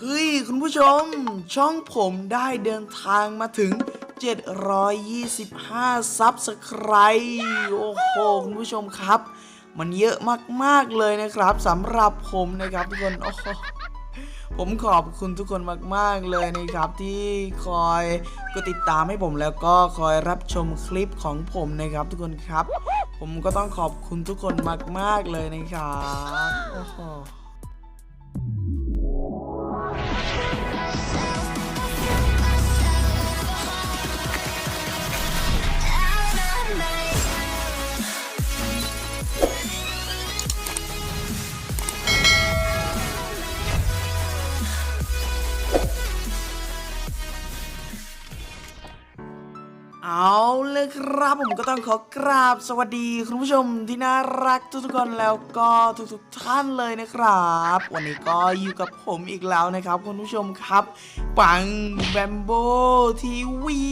เฮ้ย คุณผู้ชม ช่องผมได้เดินทางมาถึง 725 ซับสไครโอ้โห คุณผู้ชมครับ มันเยอะมากๆเลยนะครับสำหรับผมนะครับทุกคนโอ้ผมขอบคุณทุกคนมาก ๆ เลยนะครับที่คอยกดติดตามให้ผมแล้วก็คอยรับชมคลิปของผมนะครับ ทุกคนครับ ผมก็ต้องขอบคุณทุกคนมาก ๆ เลยนะครับโอ้โห ก็ต้องขอกราบสวัสดีคุณผู้ชมที่น่ารักทุกๆคนแล้วก็ทุกๆท่านเลยนะครับ วันนี้ก็อยู่กับผมอีกแล้วนะครับคุณผู้ชมครับ ปังแบมโบทีวี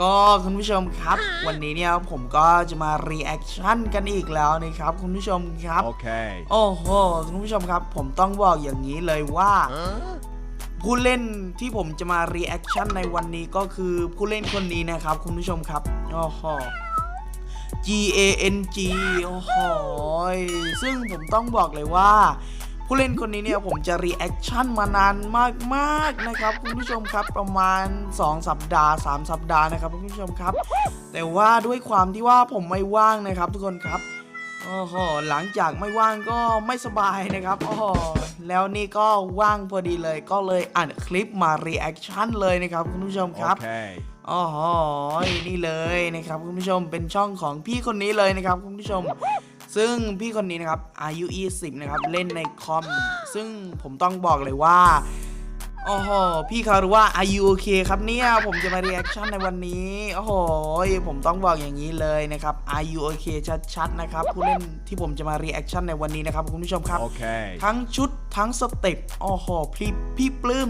ก็คุณผู้ชมครับ วันนี้เนี่ยผมก็จะมารีแอคชั่นกันอีกแล้วนะครับคุณผู้ชมครับ Okay. โอ้โหคุณผู้ชมครับ ผมต้องบอกอย่างนี้เลยว่า ผู้เล่นที่ผมจะมารีแอคชั่นในวันนี้ก็คือผู้เล่นคนนี้นะครับคุณผู้ชมครับโอ้โห G A N G โอ้โห ซึ่งผมต้องบอกเลยว่า ผู้เล่นคนนี้เนี่ยผมจะรีแอคชั่นมานานมากๆนะครับคุณผู้ชมครับประมาณ 2 สัปดาห์ 3 สัปดาห์นะครับคุณผู้ชมครับ แต่ว่าด้วยความที่ว่าผมไม่ว่างนะครับทุกคนครับ โอ้โหหลังจากไม่ว่างก็ไม่สบายนะครับโอ้โหแล้วนี่ก็ว่างพอดีเลยก็เลยอัดคลิปมารีแอคชั่นเลยนะครับคุณผู้ชมครับ Okay. อ๋อนี่เลยนะครับคุณผู้ชมเป็นช่องของพี่คนนี้เลยนะครับคุณผู้ชม ซึ่งพี่คนนี้นะครับอายุ 20 นะครับ เล่นในคอม ซึ่งผมต้องบอกเลยว่า โอ้โห พี่เขารู้ว่าอายุโอเคครับเนี่ย ผมจะมารีแอคชั่นในวันนี้ โอ้โห ผมต้องบอกอย่างนี้เลยนะครับอายุโอเคชัดๆ นะครับผู้เล่นที่ผมจะมารีแอคชั่นในวันนี้นะครับ คุณผู้ชมครับ Okay. ทั้งชุดทั้งสเต็ป โอ้โห พี่พี่ปลื้ม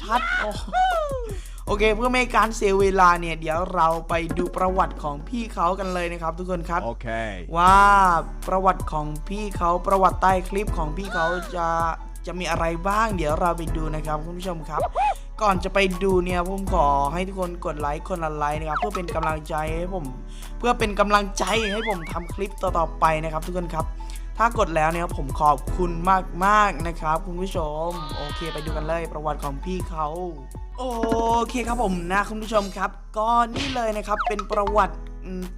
ชัดๆ โอ้โหโอเค เพื่อไม่ให้การเสียเวลาเนี่ย เดี๋ยวเราไปดูประวัติของพี่เขากันเลยนะครับ ทุกคนครับ Okay. ว่าประวัติของพี่เขาประวัติใต้คลิปของพี่เขาจะ จะมีอะไรบ้าง เดี๋ยวเราไปดูนะครับคุณผู้ชมครับ ก่อนจะไปดูเนี่ยผมขอให้ทุกคนกดไลค์คนละไลค์นะครับ เพื่อเป็นกำลังใจให้ผม เพื่อเป็นกำลังใจให้ผมทำคลิปต่อๆไปนะครับ ทุกคนครับ ถ้ากดแล้วเนี่ยผมขอบคุณมากๆนะครับ คุณผู้ชม โอเค ไปดูกันเลยประวัติของพี่เขาโอเคครับผมนะคุณผู้ชมครับ ก็นี่เลยนะครับเป็นประวัติ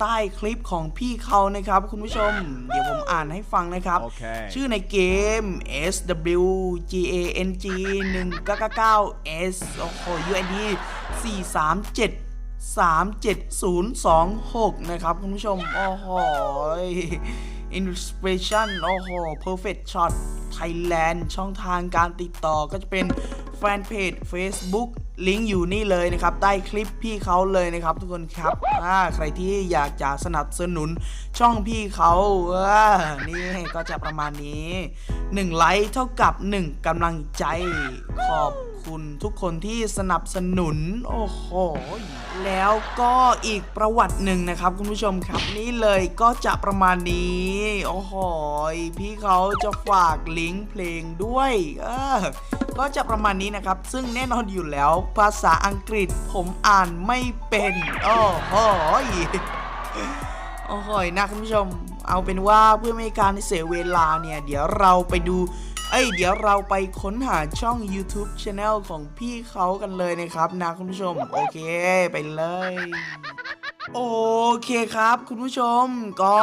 ใต้คลิปของพี่เขานะครับคุณผู้ชม เดี๋ยวผมอ่านให้ฟังนะครับ Okay. ชื่อในเกม S W G A N G 1 9 9 S โอ้โห UID 437 37026 นะครับ คุณผู้ชม โอ้โห Inspiration โอ้โห Perfect Shot Thailand ช่องทางการติดต่อก็จะเป็น แฟนเพจ Facebook ลิงก์อยู่นี่เลยนะครับ ใต้คลิปพี่เขาเลยนะครับ ทุกคนครับอ่าใครที่อยากจะสนับสนุนช่องพี่เขาเออนี่ก็จะประมาณนี้ 1 ไลค์เท่ากับ 1กำลังใจขอบ คุณทุกคนที่สนับสนุน โอ้โห แล้วก็อีกประวัติหนึ่งนะครับ คุณผู้ชมครับนี่เลยก็จะประมาณนี้ โอ้โห พี่เขาจะฝากลิงก์เพลงด้วย เออก็จะประมาณนี้นะครับ ซึ่งแน่นอนอยู่แล้ว ภาษาอังกฤษผมอ่านไม่เป็น โอ้โหโอ้โหนะคุณผู้ชม เอาเป็นว่าเพื่อไม่ให้การเสียเวลาเนี่ย เดี๋ยวเราไปดู เอ้ยเดี๋ยวเราไปค้นหาช่อง YouTube Channel ของพี่เขากันเลยนะครับนะคุณผู้ชม โอเค ไปเลย โอเคครับ คุณผู้ชม ก็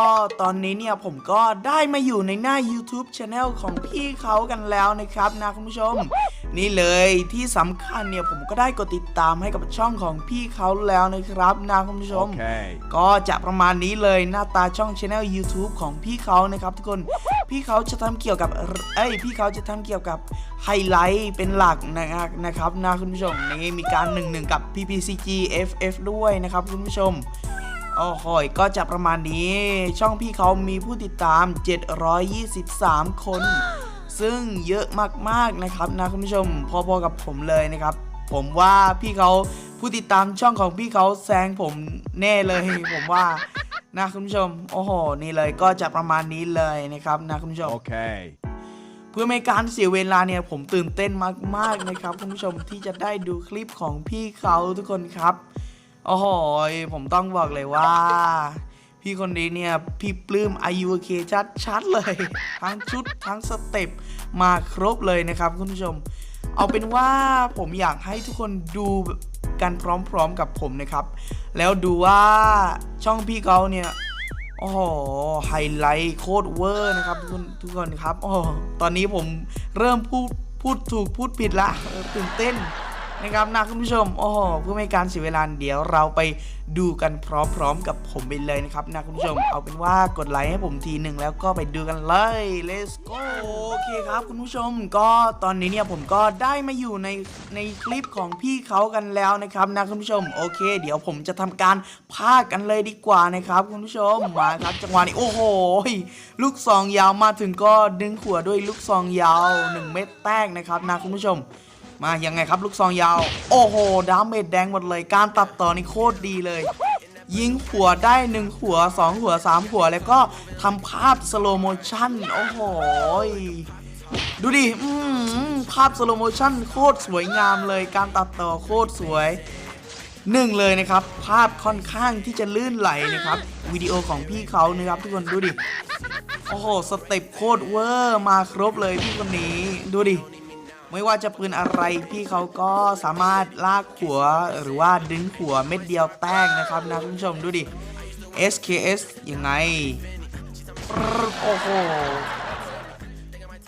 ตอนนี้เนี่ยผมก็ได้มาอยู่ในหน้า YouTube Channel ของพี่เขากันแล้วนะครับนะคุณผู้ชม นี่เลยที่สำคัญเนี่ยผมก็ได้กดติดตามให้กับช่องของพี่เขาแล้วนะครับนะคุณผู้ชม Okay. ก็จะประมาณนี้เลยหน้าตาช่อง Channel YouTube ของพี่เขานะครับ ทุกคนพี่เขาจะทำเกี่ยวกับเอ้ยพี่เขาจะทำเกี่ยวกับไฮไลท์เป็นหลักนะครับนะครับนะคุณผู้ชมนี่มีการ1นึกับ PPCG FF ด้วยนะครับคุณผู้ชมโอ้โหยก็จะประมาณนี้ ช่องพี่เขามีผู้ติดตาม 723 คน ซึ่งเยอะมากๆนะครับนะคุณผู้ชมพอๆกับผมเลยนะครับ ผมว่าพี่เขาผู้ติดตามช่องของพี่เขาแซงผมแน่เลยผมว่านะคุณผู้ชมโอ้โหนี่เลยก็จะประมาณนี้เลยนะครับนะคุณผู้ชม Okay. พื่อไม่ให้การเสียเวลาเนี่ยผมตื่นเต้นมากๆนะครับคุณผู้ชมที่จะได้ดูคลิปของพี่เขาทุกคนครับโอ้โหผมต้องบอกเลยว่า พี่คนนี้เนี่ย พี่ปลื้มอายุเคชัดชัดเลย ทั้งชุดทั้งสเต็ปมาครบเลยนะครับคุณผู้ชม เอาเป็นว่าผมอยากให้ทุกคนดูกันพร้อมๆกับผมนะครับ แล้วดูว่าช่องพี่เขาเนี่ยโอ้โหไฮไลท์โคตรเวอร์นะครับทุกคนทุกคนครับโอ้โหตอนนี้ผมเริ่มพูดพูดถูกพูดผิดละตื่นเต้น นะครับนะคุณผู้ชมโอ้โหเพื่อไม่ให้การเสียเวลาเดี๋ยวเราไปดูกันพร้อมๆกับผมไปเลยนะครับนะคุณผู้ชมเอาเป็นว่ากดไลค์ให้ผมทีหนึ่งแล้วก็ไปดูกันเลย let's go โอเคครับคุณผู้ชมก็ตอนนี้เนี่ยผมก็ได้มาอยู่ในในคลิปของพี่เขากันแล้วนะครับนะคุณผู้ชมโอเค เดี๋ยวผมจะทำการพากันเลยดีกว่านะครับ คุณผู้ชมมาครับจังหวะนี้โอ้โหลูกซองยาวมาถึงก็ดึงขวด้วยลูกซองยาว 1 เม็ดแตกนะครับนะคุณผู้ชม มายังไงครับลูกซองยาว โอ้โห ดาเมจแดงหมดเลย การตัดต่อนี่โคตรดีเลย ยิงหัวได้หนึ่งหัวสองหัวสามหัว แล้วก็ทำภาพสโลโมชั่น โอ้โห ดูดิภาพสโลโมชั่นโคตรสวยงามเลย การตัดต่อโคตรสวยหนึ่งเลยนะครับ ภาพค่อนข้างที่จะลื่นไหลนะครับวิดีโอของพี่เขานะครับทุกคนดูดิ โอ้โห สเต็ปโคตรเวอร์มาครบเลยพี่คนนี้ดูดิ ไม่ว่าจะปืนอะไรพี่เขาก็สามารถลากหัวหรือว่าดึงหัวเม็ดเดียวแตกนะครับนะคุณผู้ชมดูดิ SKS ยังไง โอ้โห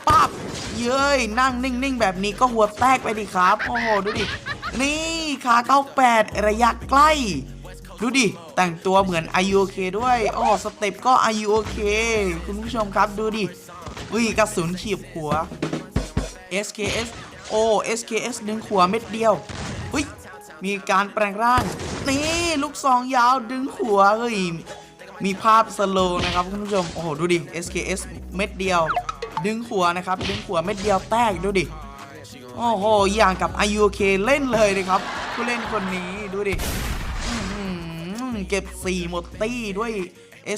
ปั๊บเย้ยนั่งนิ่งๆ แบบนี้ก็หัวแตกไปดิครับ โอ้โห ดูดิ นี่ขา98ระยะใกล้ ดูดิ แต่งตัวเหมือน IUK ด้วย โอ้สเต็ปก็ IUK คุณผู้ชมครับดูดิวิกระสุนขีบหัว SKS โอ้ SKS ดึงขัวเม็ดเดียวเฮ้ยมีการแปลงร่าง นี่ ลูกซองยาวดึงขัวเฮ้ยมีภาพสโลนะครับคุณผู้ชม โอ้โห ดูดิ SKS เม็ดเดียว ดึงขัวนะครับ ดึงขัวเม็ดเดียวแตกดูดิ โอ้โห อย่างกับ IUK เล่นเลยนะครับ ผู้เล่นคนนี้ดูดิเก็บ 4 หมดตี้ด้วย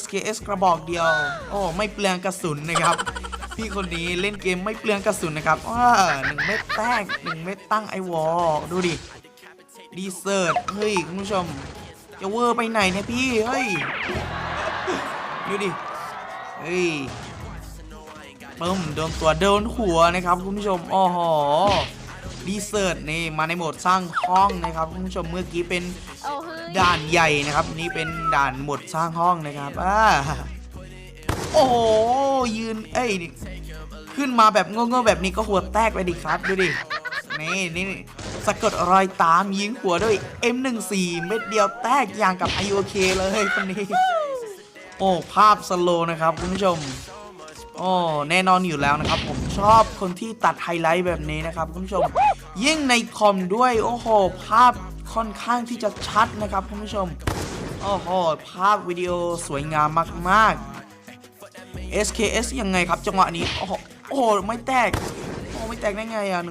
SKS กระบอกเดียว โอ้ ไม่เปลืองกระสุนนะครับ พี่คนนี้เล่นเกมไม่เปลืองกระสุนนะครับว้าหนึ่งเม็ดแตกหนึ่งเม็ดตั้งไอวอลดูดิดีเซิร์ตเฮ้ยคุณผู้ชมจะเวอร์ไปไหนเนี่ยพี่เฮ้ยดูดิเฮ้ยปึ้มโดนตัวโดนหัวนะครับคุณผู้ชมอ๋อหอดีเซิร์ตนี่มาในโหมดสร้างห้องนะครับคุณผู้ชมเมื่อกี้เป็นโอ้เฮ้ยด่านใหญ่นะครับ นี่เป็นด่านหมดสร้างห้องนะครับอ่า โอ้โหยืนเอ้ยขึ้นมาแบบโง่ๆแบบนี้ก็หัวแตกไปดิครับดูดินี่นี่สะกดรอยตามยิงหัวด้วย M14 เม็ดเดียวแตกอย่างกับ IOK เลยคนนี้ โอ้ภาพสโลนะครับคุณผู้ชมโอ้แน่นอนอยู่แล้วนะครับ ผมชอบคนที่ตัดไฮไลท์แบบนี้นะครับคุณผู้ชม ยิ่งในคอมด้วยโอ้โห ภาพค่อนข้างที่จะชัดนะครับคุณผู้ชมโอ้โหภาพวิดีโอสวยงามมากๆ SKS ยังไงครับจังหวะนี้ โอ้โหโอ้โหไม่แตก โอ้ไม่แตกได้ไงอะ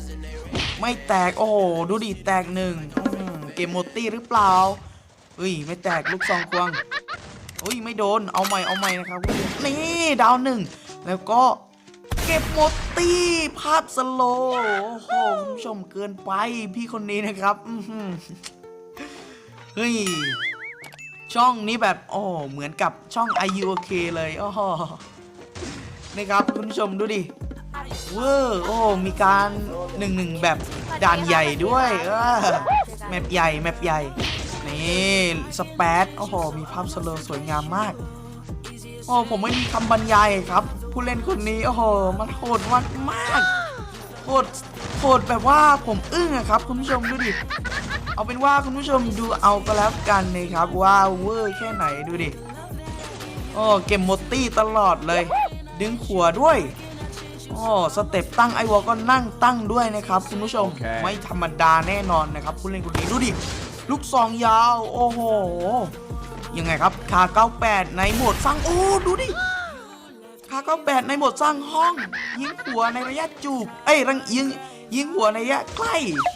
198 ไม่แตก โอ้โห ดูดิ แตกหนึ่งเกมโมตี้หรือเปล่าเฮ้ย ไม่แตกลูกซองควงอุ้ย ไม่โดน เอาใหม่เอาใหม่นะครับ นี่ดาวหนึ่ง แล้วก็เก็บหมดตีภาพสโลว์โอ้โหคุณผู้ชมเกินไปพี่คนนี้นะครับ เฮ้ย ช่องนี้แบบโอ้เหมือนกับช่อง IUOK เลยโอ้โหนี่ครับคุณผู้ชมดูดิเวอร์โอ้มีการหนึ่งหนึ่งแบบด่านใหญ่ด้วยเออแมปใหญ่แมปใหญ่ นี่สเปซโอ้โหมีภาพสโลว์สวยงามมาก โอ้ผมไม่มีคำบรรยายครับ ผู้เล่นคนนี้โอ้โหมันโหดมากมากโหดโหดแบบว่าผมอึ้งอะครับ คุณผู้ชมดูดิ เอาเป็นว่าคุณผู้ชมดูเอาก็แล้วกันนะครับว่าเวอร์แค่ไหนดูดิโอ้เก็บหมดตี้ตลอดเลย ดึงขัวด้วยโอ้สเต็ปตั้งไอวอลก็นั่งตั้งด้วยนะครับคุณผู้ชมโอเคไม่ธรรมดาแน่นอนนะครับผู้เล่นคนนี้ดูดิ ลูกซองยาว โอ้โห ยังไงครับคา98 ในโหมดสร้างโอ้ดูดิคา98 ในโหมดสร้างห้อง ยิงหัวในระยะจูบเอ้ยรังยิงยิงหัวในระยะใกล้อืม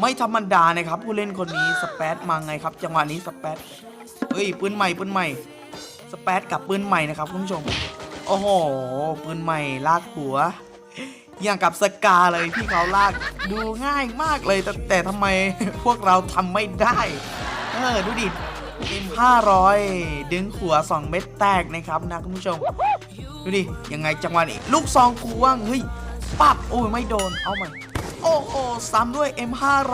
ไม่ธรรมดานะครับ ผู้เล่นคนนี้สเปซมาไงครับ จังหวะนี้สเปซเฮ้ยปืนใหม่ปืนใหม่สเปซกับปืนใหม่นะครับคุณผู้ชม โอ้โหปืนใหม่ลากหัว อย่างกับสกาเลยพี่เขาลากดูง่ายมากเลยแต่แต่ทำไมพวกเราทำไม่ได้เออดูดิอิม500 ดึงหัว 2 เม็ดแตกนะครับนะคุณผู้ชม ดูดิ ยังไงจังหวะนี้ ลูกซองกูว่างเฮ้ยปับโอ้ยไม่โดน เอาใหม่ โอ้โห ซ้ำด้วย M500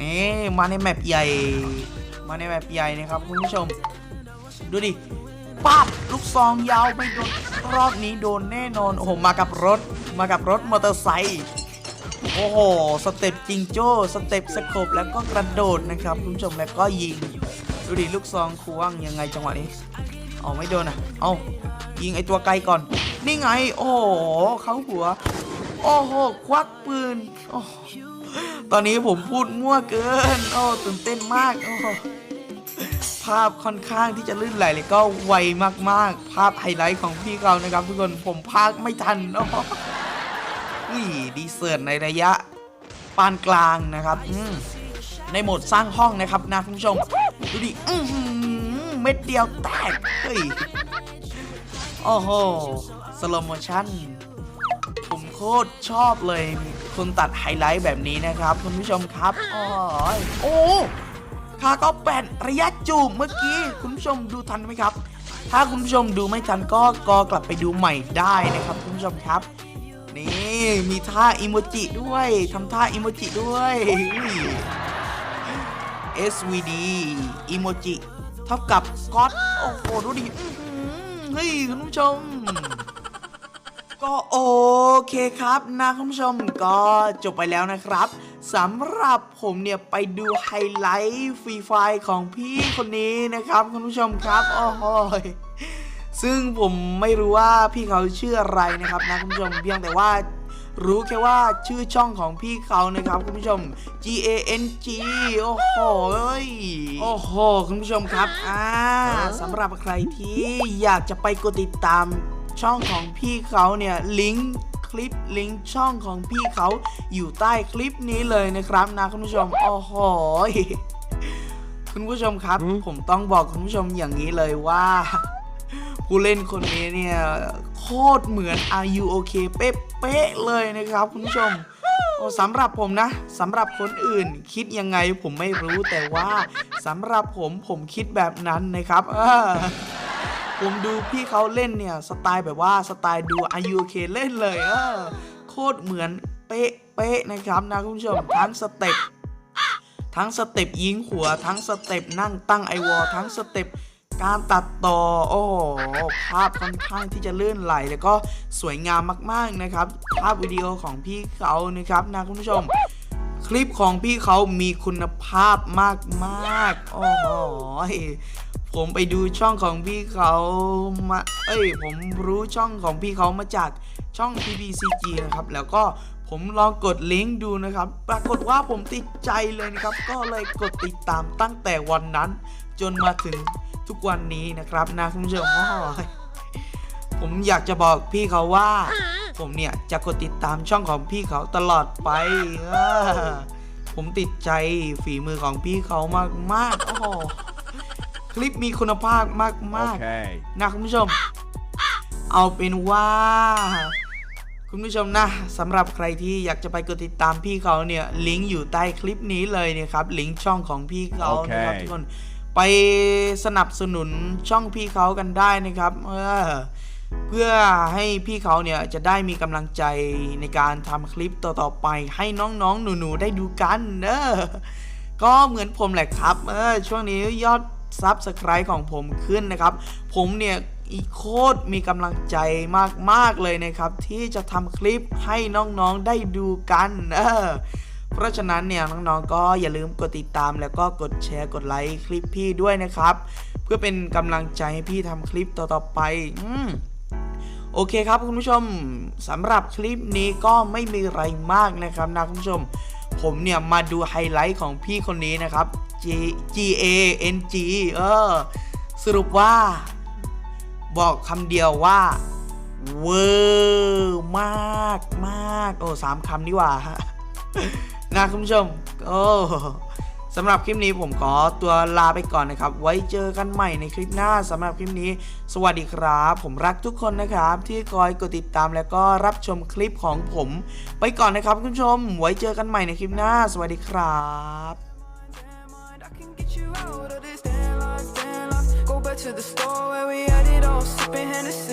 นี่มาในแมปใหญ่ มาในแมปใหญ่นะครับคุณผู้ชม ดูดิปั๊บลูกซองยาวไม่โดนรอบนี้โดนแน่นอน โอ้โห มากับรถ มากับรถมอเตอร์ไซค์ โอ้โห สเต็ปจิงโจ้ สเต็ปสโคบแล้วก็กระโดดนะครับคุณผู้ชม แล้วก็ยิง ดูดิลูกซองควงยังไงจังหวะนี้เอาไม่โดนอะ เอายิงไอตัวไกลก่อน นี่ไง โอ้โห เข้าหัว โอ้โห ควักปืนโอ้ตอนนี้ผมพูดมั่วเกิน โอ้ตื่นเต้นมาก โอ้ภาพค่อนข้างที่จะลื่นไหลเลยก็ไวมากๆ ภาพไฮไลท์ของพี่เขานะครับ ทุกคนผมพากไม่ทันโอ้โหอุ้ยดีเซิร์ตในระยะปานกลางนะครับในโหมดสร้างห้องนะครับนะคุณผู้ชม ดูดิเม็ดเดียวแตกเฮ้ยโอ้โหสโลโมชั่น ผมโคตรชอบเลยคุณตัดไฮไลท์แบบนี้นะครับคุณผู้ชมครับโอ้ยโอ้คาก็แปดระยะจูบเมื่อกี้ คุณผู้ชมดูทันไหมครับ ถ้าคุณผู้ชมดูไม่ทันก็กอกลับไปดูใหม่ได้นะครับคุณผู้ชมครับ นี่มีท่าอิโมจิด้วยทำท่าอิโมจิด้วย SVD อิโมจิเท่ากับก็อตโอ้โหดูดิเฮ้ยคุณผู้ชม ก็โอเคครับนะคุณผู้ชมก็จบไปแล้วนะครับสำหรับผมเนี่ยไปดูไฮไลท์ฟรีไฟของพี่คนนี้นะครับคุณผู้ชมครับโอ้โหยซึ่งผมไม่รู้ว่าพี่เขาชื่ออะไรนะครับนะคุณผู้ชมเพียงแต่ว่ารู้แค่ว่าชื่อช่องของพี่เขานะครับคุณผู้ชม G A N G โอ้โหเอ้ยโอ้โหคุณผู้ชมครับอ่าสำหรับใครที่อยากจะไปกดติดตาม ช่องของพี่เขาเนี่ยลิงก์คลิปลิงก์ช่องของพี่เขาอยู่ใต้คลิปนี้เลยนะครับนะคุณผู้ชมโอ้โหคุณผู้ชมครับ ผมต้องบอกคุณผู้ชมอย่างนี้เลยว่า ผู้เล่นคนนี้เนี่ยโคตรเหมือน Are You OK เป๊ะๆเลยนะครับคุณผู้ชมโอ้สำหรับผมนะสำหรับคนอื่นคิดยังไงผมไม่รู้แต่ว่าสำหรับผมผมคิดแบบนั้นนะครับเออ ผมดูพี่เขาเล่นเนี่ย สไตล์แบบว่าสไตล์ดู Are You OK เล่นเลยเออโคตรเหมือนเป๊ะๆนะครับนะคุณผู้ชมทั้งสเต็ปทั้งสเต็ปยิงหัวทั้งสเต็ปนั่งตั้งไอวอลทั้งสเต็ปการตัดต่อโอ้โหภาพค่อนข้างที่จะลื่นไหล แล้วก็สวยงามมากๆนะครับ ภาพวิดีโอของพี่เขานะครับนะคุณผู้ชม คลิปของพี่เขามีคุณภาพมากๆโอ้โห ผมไปดูช่องของพี่เขามา เอ้ย ผมรู้ช่องของพี่เขามาจากช่อง PPCG นะครับ แล้วก็ผมลองกดลิงก์ดูนะครับ ปรากฏว่าผมติดใจเลยนะครับ ก็เลยกดติดตามตั้งแต่วันนั้น จนมาถึงทุกวันนี้นะครับนะคุณผู้ชมโอ้ยผมอยากจะบอกพี่เขาว่า ผมเนี่ยจะกดติดตามช่องของพี่เขาตลอดไป ผมติดใจฝีมือของพี่เขามากๆโอ้โห คลิปมีคุณภาพมากๆ Okay. นะคุณผู้ชม เอาเป็นว่า คุณผู้ชมนะสำหรับใครที่อยากจะไปกดติดตามพี่เขาเนี่ยลิงก์อยู่ใต้คลิปนี้เลยเนี่ยครับลิงก์ช่องของพี่เขานะครับโอเคทุกคนไปสนับสนุนช่องพี่เขากันได้นะครับเออเพื่อให้พี่เขาเนี่ยจะได้มีกำลังใจในการทำคลิปต่อๆไป ให้น้องๆ หนูๆ ได้ดูกันเออก็เหมือนผมแหละครับ เออช่วงนี้ยอด ซับสไคร b ์ของผมขึ้นนะครับ ผมเนี่ยอีโคตรมีกำลังใจมาก ๆ เลยนะครับ ที่จะทำคลิปให้น้องๆได้ดูกันเออเพราะฉะนั้นเนี่ยน้องๆก็อย่าลืมกดติดตามแล้วก็กดแชร์กดไลค์คลิปพี่ด้วยนะครับ เพื่อเป็นกำลังใจให้พี่ทำคลิปต่อๆไปอืมโอเคครับคุณผู้ชมสำหรับคลิปนี้ก็ไม่มีอะไรมากนะครับนะคุณผู้ชม ผมเนี่ยมาดูไฮไลท์ของพี่คนนี้นะครับ G G A N G เออ สรุปว่า บอกคำเดียวว่าเวอร์มากมากโอ้สามคำนี่ว่าฮะนะคุณผู้ชม โอ้ สำหรับคลิปนี้ผมขอตัวลาไปก่อนนะครับ ไว้เจอกันใหม่ในคลิปหน้าสำหรับคลิปนี้ สวัสดีครับ ผมรักทุกคนนะครับ ที่คอยกดติดตามแล้วก็รับชมคลิปของผม ไปก่อนนะครับคุณผู้ชม ไว้เจอกันใหม่ในคลิปหน้า สวัสดีครับ to the store where we had it all, sipping Hennessy,